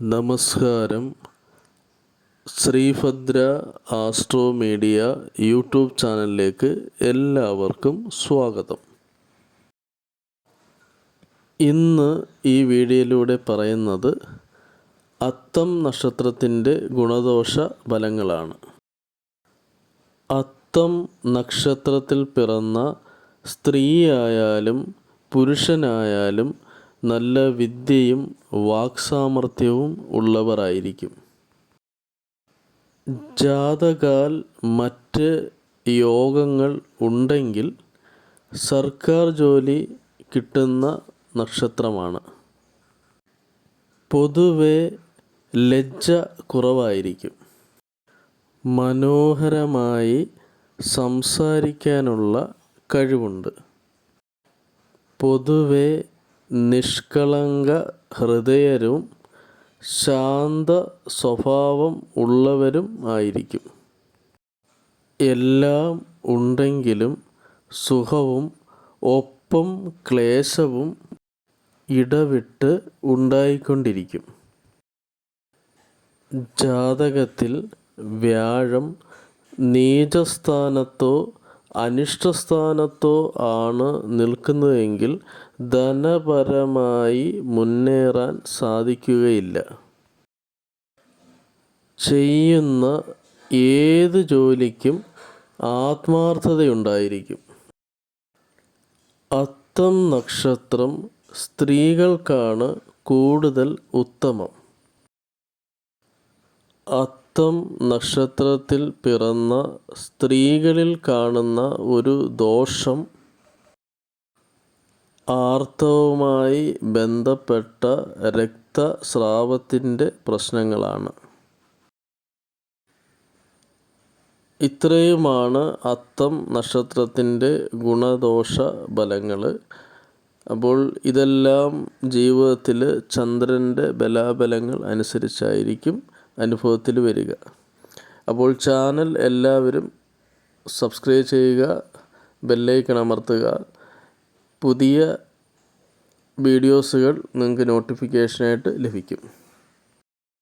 നമസ്കാരം. Sreebhadra astro media YouTube ചാനലിലേക്ക് എല്ലാവർക്കും സ്വാഗതം. ഇന്ന് ഈ വീഡിയോയിലൂടെ പറയുന്നത് അത്തം നക്ഷത്രത്തിന്റെ ഗുണദോഷ ഫലങ്ങളാണ്. അത്തം നക്ഷത്രത്തിൽ പിറന്ന സ്ത്രീയായാലും പുരുഷനായാലും നല്ല വിദ്യയും വാക്സാമർഥ്യവും ഉള്ളവരായിരിക്കും. ജാതകാൽ മറ്റ് യോഗങ്ങൾ ഉണ്ടെങ്കിൽ സർക്കാർ ജോലി കിട്ടുന്ന നക്ഷത്രമാണ്. പൊതുവെ ലജ്ജ കുറവായിരിക്കും. മനോഹരമായി സംസാരിക്കാനുള്ള കഴിവുണ്ട്. പൊതുവെ നിഷ്കളങ്ക ഹൃദയരും ശാന്ത സ്വഭാവം ഉള്ളവരും ആയിരിക്കും. എല്ലാം ഉണ്ടെങ്കിലും സുഖവും ഒപ്പം ക്ലേശവും ഇടവിട്ട് ഉണ്ടായിക്കൊണ്ടിരിക്കും. ജാതകത്തിൽ വ്യാഴം നീചസ്ഥാനത്തോ അനിഷ്ടസ്ഥാനത്തോ ആണ് നിൽക്കുന്നതെങ്കിൽ ധനപരമായി മുന്നേറാൻ സാധിക്കുകയില്ല. ചെയ്യുന്ന ഏത് ജോലിക്കും ആത്മാർത്ഥതയുണ്ടായിരിക്കും. അത്തം നക്ഷത്രം സ്ത്രീകൾക്കാണ് കൂടുതൽ ഉത്തമം. അത്തം നക്ഷത്രത്തിൽ പിറന്ന സ്ത്രീകളിൽ കാണുന്ന ഒരു ദോഷം ആർത്തവുമായി ബന്ധപ്പെട്ട രക്തസ്രാവത്തിന്റെ പ്രശ്നങ്ങളാണ്. ഇത്രയുമാണ് അത്തം നക്ഷത്രത്തിന്റെ ഗുണദോഷ ഫലങ്ങൾ. അപ്പോൾ ഇതെല്ലാം ജീവിതത്തിൽ ചന്ദ്രന്റെ ബലാബലങ്ങൾ അനുസരിച്ചായിരിക്കും. അനുഭവത്തിൽ വരിക. അപ്പോൾ ചാനൽ എല്ലാവരും സബ്സ്ക്രൈബ് ചെയ്യുക ബെല്ലൈക്കൺ അമർത്തുക. പുതിയ വീഡിയോസുകൾ നിങ്ങൾക്ക് നോട്ടിഫിക്കേഷനായിട്ട് ലഭിക്കും.